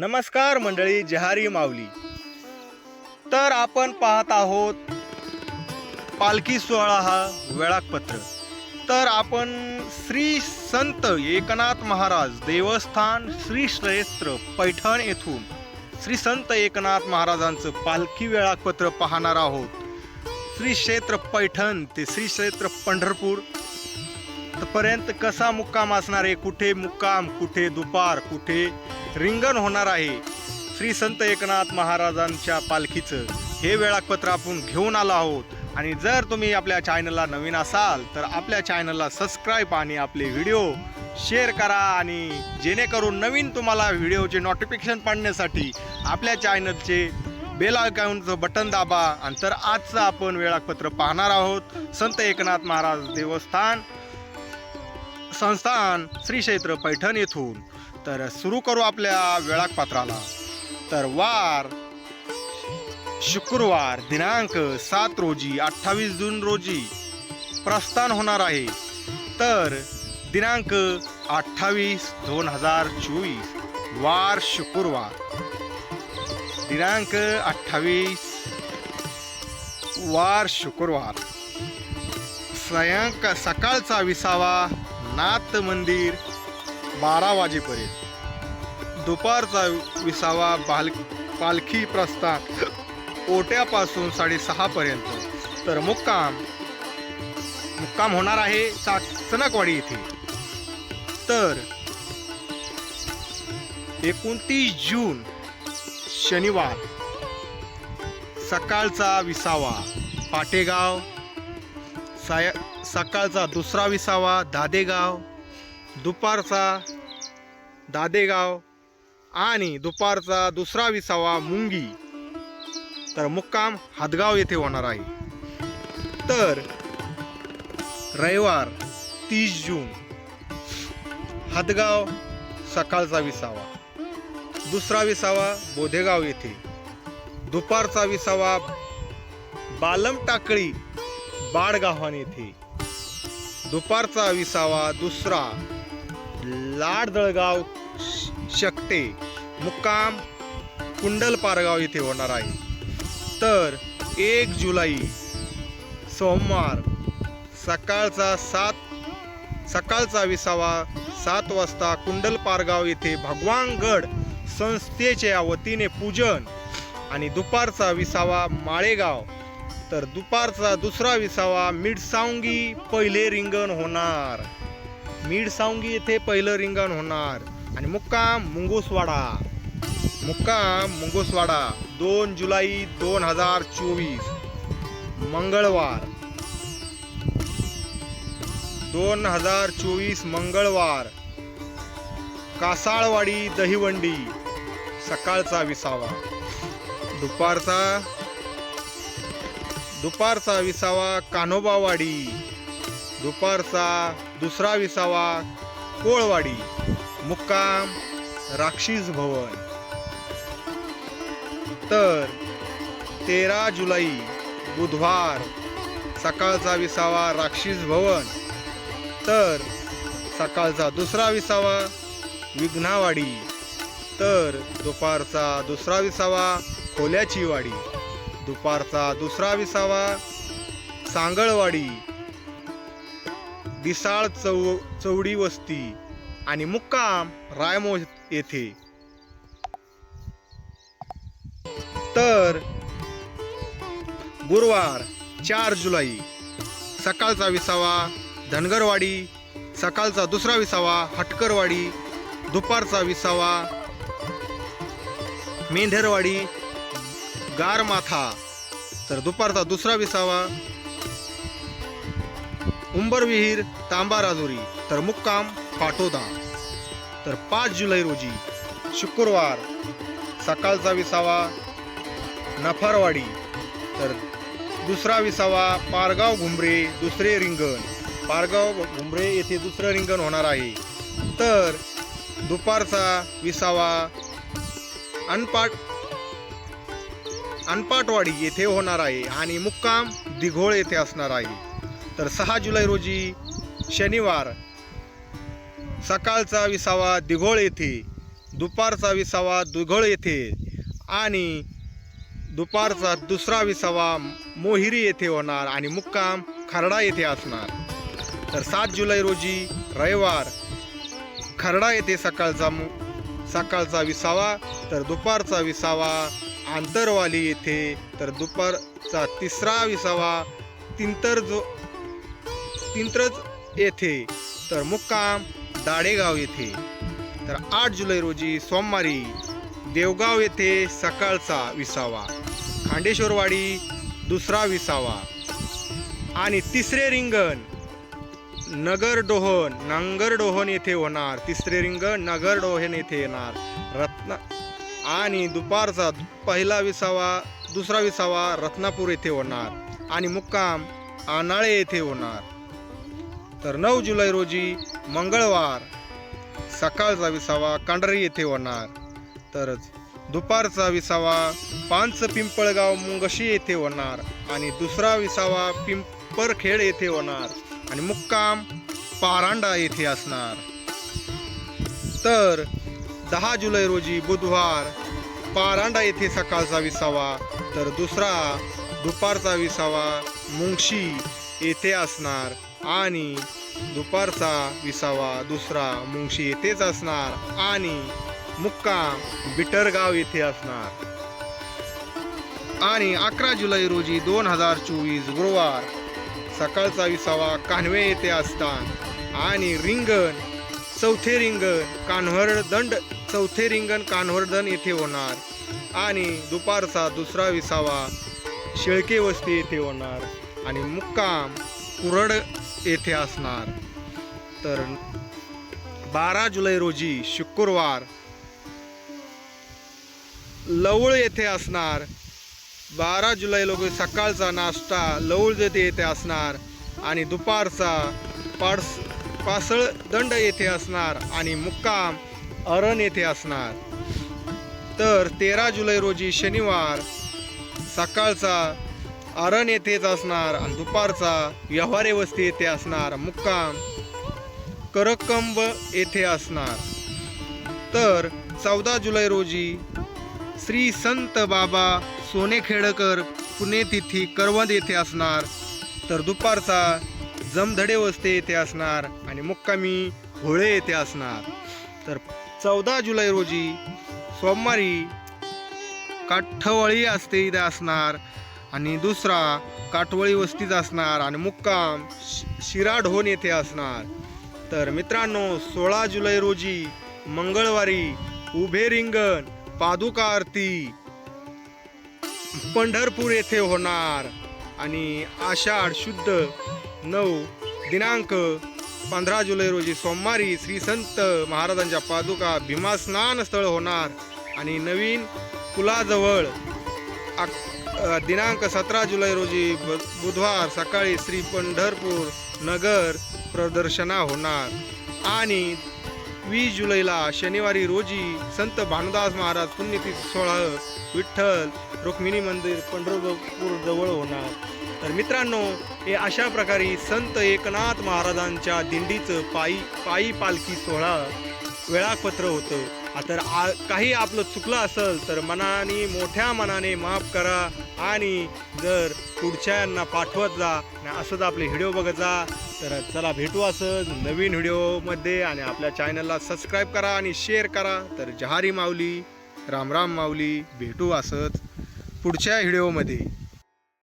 नमस्कार मंडळी जहारी माऊली. तर आपण पाहत आहोत पालखी सोहळा हा वेळापत्र तर आपण श्री संत एकनाथ महाराज देवस्थान श्री श्रेत्र पैठण येथून श्री संत एकनाथ महाराजांचं पालखी वेळापत्र पाहणार आहोत. श्री क्षेत्र पैठण ते श्री क्षेत्र पंढरपूर. पर्यंत कसा मुक्काम असणार आहे? कुठे मुक्काम कुठे दुपार कुठे रिंगण होणार आहे. श्री संत एकनाथ महाराजांच्या पालखीचं हे वेळापत्र आपण घेऊन आलो आहोत. आणि जर तुम्ही आपल्या चॅनलला नवीन असाल तर आपल्या चॅनलला सबस्क्राईब आणि आपले व्हिडिओ शेअर करा आणि जेणेकरून नवीन तुम्हाला व्हिडिओचे नोटिफिकेशन पाडण्यासाठी आपल्या चॅनलचे बेल आयकॉनचं बटन दाबा. आणि तर आजचं आपण वेळापत्र पाहणार आहोत. संत एकनाथ महाराज देवस्थान संस्थान श्री क्षेत्र पैठण येथून. तर सुरू करू आपल्या वेळापत्राला. तर वार शुक्रवार दिनांक सात रोजी अठ्ठावीस जून रोजी प्रस्थान होणार आहे. तर दिनांक अठ्ठावीस दोन हजार चोवीस वार शुक्रवार. दिनांक अठ्ठावीस वार शुक्रवार. सायंक सकाळचा विसावा नाथ मंदिर बारा वाजेपर्यंत. दुपारचा विसावा बाल पालखी प्रस्थान. ओट्यापासून साडेसहापर्यंत. तर मुक्काम. मुक्काम होणार आहे सा सनकवाडी येथे तर एकोणतीस जून शनिवार. सकाळचा विसावा पाटेगाव. साय सकाळचा दुसरा विसावा दादेगाव. दुपारचा दादेगाव आणि दुपारचा दुसरा विसावा मुंगी. तर मुक्काम हादगाव येथे होणार आहे. तर रविवार तीस जून. हादगाव सकाळचा विसावा. दुसरा विसावा बोधेगाव येथे. दुपारचा विसावा बालम टाकळी बाडगावान येथे. दुपारचा विसावा दुसरा. लाडदळगाव शकते मुक्काम कुंडल पारगाव येथे होणार आहे. तर एक जुलै सोमवार सकाळचा सात सकाळचा विसावा सात वाजता कुंडल पारगाव येथे भगवानगड संस्थेच्या वतीने पूजन आणि दुपारचा विसावा माळेगाव. तर दुपारचा दुसरा विसावा मिडसावंगी पहिले रिंगण होणार. मिडसावंगी येथे पहिलं रिंगण होणार. आणि मुक्काम मुंगोसवाडा. मुक्काम मुंगोसवाडा दोन जुलै दोन हजार चोवीस. मंगळवार. दोन हजार चोवीस मंगळवार. कासाळवाडी दहिवंडी. सकाळचा विसावा. दुपारचा दुपारचा विसावा कान्होबावाडी. दुपारचा दुसरा विसावा कोळवाडी मुक्काम राक्षीस भवन. तर तेरा जुलै बुधवार सकाळचा विसावा राक्षीस भवन. तर सकाळचा दुसरा विसावा विघ्नावाडी. तर दुपारचा दुसरा विसावा खोल्याची वाडी दुपारचा दुसरा विसावा सांगळवाडी. दिसाळ चौ चौडी वस्ती आणि मुक्काम रायमो येथे. तर गुरुवार चार जुलै सकाळचा विसावा धनगरवाडी सकाळचा दुसरा विसावा हटकरवाडी दुपारचा विसावा मेंढरवाडी गारमाथा. तर दुपारचा दुसरा विसावा उंबरविहीर तांबा राजुरी तर मुक्काम पाटोदा. तर पाच जुलै रोजी शुक्रवार सकाळचा विसावा नफारवाडी. तर दुसरा विसावा पारगाव घुमरे दुसरे रिंगण. पारगाव घुमरे येथे दुसरं रिंगण होणार आहे. तर दुपारचा विसावा अनपाट अनपाटवाडी येथे होणार आहे आणि मुक्काम दिघोळ येथे असणार आहे. तर सहा जुलै रोजी शनिवार सकाळचा विसावा दिघोळ येथे दुपारचा विसावा दुघोळ येथे आणि दुपारचा दुसरा विसावा मोहिरी येथे होणार आणि मुक्काम खरडा येथे असणार. तर सात जुलै रोजी रविवार खरडा येथे सकाळचा मु सकाळचा विसावा तर दुपारचा विसावा आंतरवाली येथे तर दुपारचा तिसरा विसावा तिंतर जो इंत्रज येथे. तर मुक्काम दाडेगाव येथे. तर आठ जुलै रोजी सोमवारी देवगाव येथे सकाळचा विसावा. खांडेश्वरवाडी दुसरा विसावा. आणि तिसरे रिंगण नगर डोहन डोहन येथे होणार. तिसरे रिंगण नगर डोहन येथे येणार. रत्न आणि दुपारचा पहिला विसावा दुसरा विसावा रत्नापूर येथे होणार. आणि मुक्काम आनाळे येथे होणार. तर नऊ जुलै रोजी मंगळवार सकाळचा विसावा कांडरी येथे होणार. तर दुपारचा विसावा पांच पिंपळगाव मुंगशी येथे होणार आणि दुसरा विसावा पिंपरखेड येथे होणार आणि मुक्काम पारांडा येथे असणार. तर दहा जुलै रोजी बुधवार पारांडा येथे सकाळचा विसावा तर दुसरा दुपारचा विसावा मुंगशी येथे असणार. आणि दुपारचा विसावा दुसरा मुंगशी येथेच असणार आणि मुक्काम बिटरगाव येथे असणार. आणि अकरा जुलै रोजी दोन हजार चोवीस गुरुवार सकाळचा विसावा कान्हे येथे असता आणि रिंगण चौथे रिंगण कान्हरदंड चौथे रिंगण कान्हरदन येथे होणार. आणि दुपारचा दुसरा विसावा शेळके वस्ती येथे होणार. आणि मुक्काम कुरड येथे असणार. तर बारा जुलै रोजी शुक्रवार लवळ येथे असणार. बारा जुलै लोक सकाळचा नाश्ता लवळ येथे येथे असणार आणि दुपारचा पाडस पासळदंड येथे असणार आणि मुक्काम अरण येथे असणार. तर तेरा जुलै रोजी शनिवार सकाळचा अरण येथेच असणार आणि दुपारचा व्यवहारे वस्ती येथे असणार मुक्काम करकंब येथे असणार. तर चौदा जुलै रोजी श्री संत बाबा सोनेखेडकर पुण्यतिथी करवंद येथे असणार तर दुपारचा जमधडे वस्ते येथे असणार आणि मुक्कामी होळे येथे असणार. तर चौदा जुलै रोजी सोमवारी काठवळी असते इथे असणार आणि दुसरा काटवळी वस्तीत असणार आणि मुक्काम शि- शिराढोण येथे असणार. तर मित्रांनो सोळा जुलै रोजी मंगळवारी उभे रिंगण पादुका आरती पंढरपूर येथे होणार. आणि आषाढ शुद्ध नऊ दिनांक पंधरा जुलै रोजी सोमवारी श्री संत महाराजांच्या पादुका भीमास्नान स्थळ होणार. आणि नवीन पुलाजवळ आ दिनांक सतरा जुलै रोजी ब- बुधवार सकाळी श्री पंढरपूर नगर प्रदर्शना होणार. आणि वीस जुलैला शनिवारी रोजी संत भानुदास महाराज पुण्यतिथी सोहळा विठ्ठल रुक्मिणी मंदिर पंढरपूर जवळ होणार. तर मित्रांनो हे अशा प्रकारे संत एकनाथ महाराजांच्या दिंडीचं पायी पायी पालखी सोहळा वेळापत्र होतं. तर आ काही आपलं चुकलं असेल तर मनाने मोठ्या मनाने माफ करा आणि जर पुढच्यांना पाठवत जा आणि असंच आपले व्हिडिओ बघत जा तर चला भेटू असं नवीन व्हिडिओमध्ये आणि आपल्या चॅनलला सबस्क्राईब करा आणि शेअर करा. तर जहारी माऊली रामराम माऊली भेटू असंच पुढच्या व्हिडिओमध्ये.